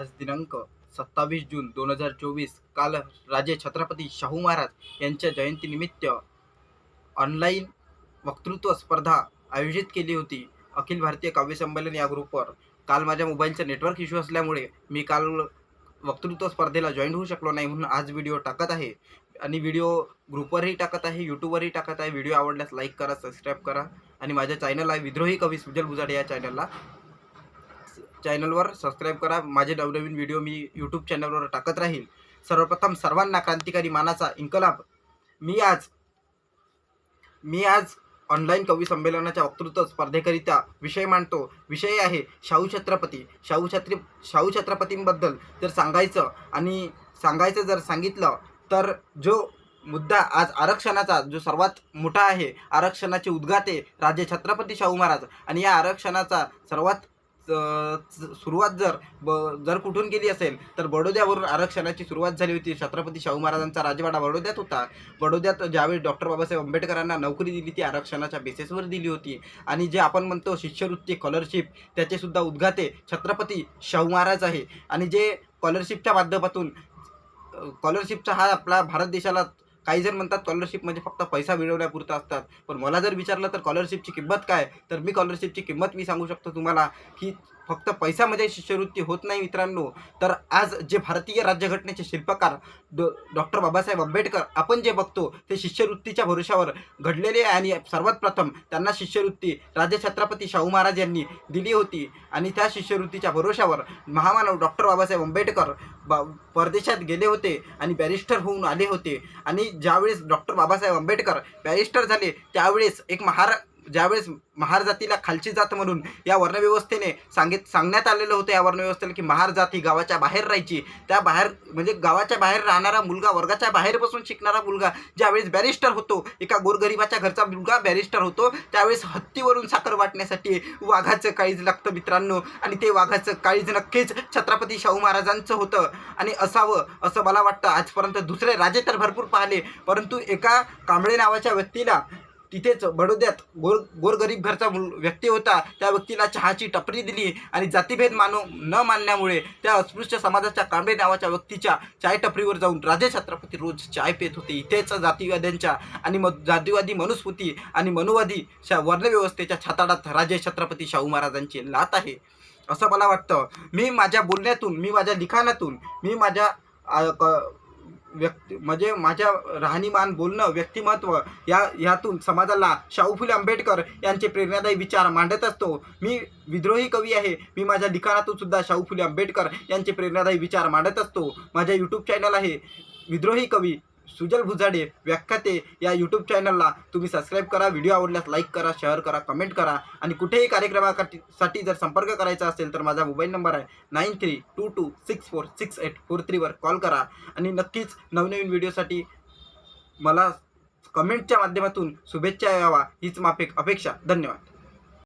आज दिनांक सत्तावीस जून दोन हजार चोवीस काल राजे छत्रपती शाहू महाराज यांच्या जयंतीनिमित्त ऑनलाईन वक्तृत्व स्पर्धा आयोजित केली होती. अखिल भारतीय काव्य संमेलन या ग्रुपवर. काल माझ्या मोबाईलचा नेटवर्क इश्यू असल्यामुळे मी काल वक्तृत्व स्पर्धेला जॉईन होऊ शकलो नाही म्हणून आज व्हिडिओ टाकत आहे. आणि व्हिडिओ ग्रुपवरही टाकत आहे यूट्यूबवरही टाकत आहे. व्हिडिओ आवडल्यास लाईक करा सबस्क्राईब करा. आणि माझ्या चॅनल आहे विद्रोही कवी सुजल बुजाडे या चॅनलला चॅनलवर सबस्क्राईब करा. माझे नवनवीन व्हिडिओ मी यूट्यूब चॅनलवर टाकत राहील सर्वप्रथम सर्वांना क्रांतिकारी मानाचा इन्कलाब. मी आज मी आज ऑनलाईन कवी संमेलनाच्या वक्तृत्व स्पर्धेकरिता विषय मांडतो. विषय आहे शाहू छत्रपती. शाहू छत्री शाहू छत्रपतींबद्दल जर सांगायचं आणि सांगायचं जर सांगितलं तर जो मुद्दा आज आरक्षणाचा जो सर्वात मोठा आहे आरक्षणाचे उद्गाते राजे छत्रपती शाहू महाराज. आणि या आरक्षणाचा सर्वात सुरुवात जर ब जर कुठून केली असेल तर बडोद्यावरून आरक्षणाची सुरुवात झाली होती छत्रपती शाहू महाराजांचा राजवाडा. बडोद्यात होता. बडोद्यात ज्यावेळी डॉक्टर बाबासाहेब आंबेडकरांना नोकरी दिली ती आरक्षणाच्या बेसिसवर दिली होती. आणि जे आपण म्हणतो शिष्यवृत्ती स्कॉलरशिप त्याचेसुद्धा उद्घाते छत्रपती शाहू महाराज आहे. आणि जे स्कॉलरशिपच्या माध्यमातून स्कॉलरशिपचा हा आपला भारत देशाला काही जण म्हणतात स्कॉलरशिप म्हणजे फक्त पैसा मिळवण्यापुरतं असतात. पण मला जर विचारलं तर स्कॉलरशिपची किंमत काय? तर मी स्कॉलरशिपची किंमत मी सांगू शकतो तुम्हाला की फक्त पैशामध्ये शिष्यवृत्ती होत नाही मित्रांनो तर आज जे भारतीय राज्यघटनेचे शिल्पकार डॉ डॉक्टर बाबासाहेब आंबेडकर आपण जे बघतो ते शिष्यवृत्तीच्या भरोशावर घडलेले आहे. आणि सर्वात प्रथम त्यांना शिष्यवृत्ती राजे छत्रपती शाहू महाराज यांनी दिली होती. आणि त्या शिष्यवृत्तीच्या भरोशावर महामानव डॉक्टर बाबासाहेब आंबेडकर बा परदेशात गेले होते आणि बॅरिस्टर होऊन आले होते. आणि ज्यावेळेस डॉक्टर बाबासाहेब आंबेडकर बॅरिस्टर झाले त्यावेळेस एक महार ज्यावेळेस महार जातीला खालची जात म्हणून या वर्णव्यवस्थेने सांगित सांगण्यात आलेलं होतं या वर्णव्यवस्थेला की महार जात ही गावाच्या बाहेर राहायची. त्या बाहेर म्हणजे गावाच्या बाहेर राहणारा मुलगा वर्गाच्या बाहेर बसून शिकणारा मुलगा ज्यावेळेस बॅरिस्टर होतो एका गोरगरिबाच्या घरचा मुलगा बॅरिस्टर होतो त्यावेळेस हत्तीवरून साखर वाटण्यासाठी वाघाचं काळीज लागतं मित्रांनो. आणि ते वाघाचं काळीज नक्कीच छत्रपती शाहू महाराजांचं होतं. आणि असावं असं मला वाटतं. आजपर्यंत दुसरे राजे तर भरपूर पाहिले परंतु एका कांबळे नावाच्या व्यक्तीला तिथेच बडोद्यात गोर गोरगरीब घरचा मुल व्यक्ती होता. त्या व्यक्तीला चहाची टपरी दिली आणि जातीभेद मानू न मानल्यामुळे त्या अस्पृश्य समाजाच्या कांबळे नावाच्या व्यक्तीच्या चाय टपरीवर जाऊन राजे छत्रपती रोज चाय पेत होते. इथेच जातीवाद्यांच्या आणि म जातीवादी मनुस्मृती आणि मनुवादी शा वर्णव्यवस्थेच्या छाताडात राजे छत्रपती शाहू महाराजांची लात आहे. असं मला वाटतं. मी माझ्या बोलण्यातून मी माझ्या लिखाणातून मी माझ्या क- व्यक्ती म्हणजे माझ्या राहणीमान बोलणं व्यक्तिमत्व या ह्यातून समाजाला शाहू फुले आंबेडकर यांचे प्रेरणादायी विचार मांडत असतो. मी विद्रोही कवी आहे. मी माझ्या लिखाणातून सुद्धा शाहू फुले आंबेडकर यांचे प्रेरणादायी विचार मांडत असतो. माझ्या यूट्यूब चॅनल आहे. विद्रोही कवी सुजल भुजाडे व्याख्याते या यूट्यूब चॅनलला तुम्ही सबस्क्राईब करा व्हिडिओ आवडल्यास लाईक करा शेअर करा कमेंट करा. आणि कुठेही कार्यक्रमासाठी जर संपर्क करायचा असेल तर माझा मोबाईल नंबर आहे nine three two two six four six eight four थ्रीवर call करा. आणि नक्कीच नवनवीन व्हिडिओसाठी मला कमेंटच्या माध्यमातून शुभेच्छा यावा. हीच माफिक अपेक्षा. धन्यवाद.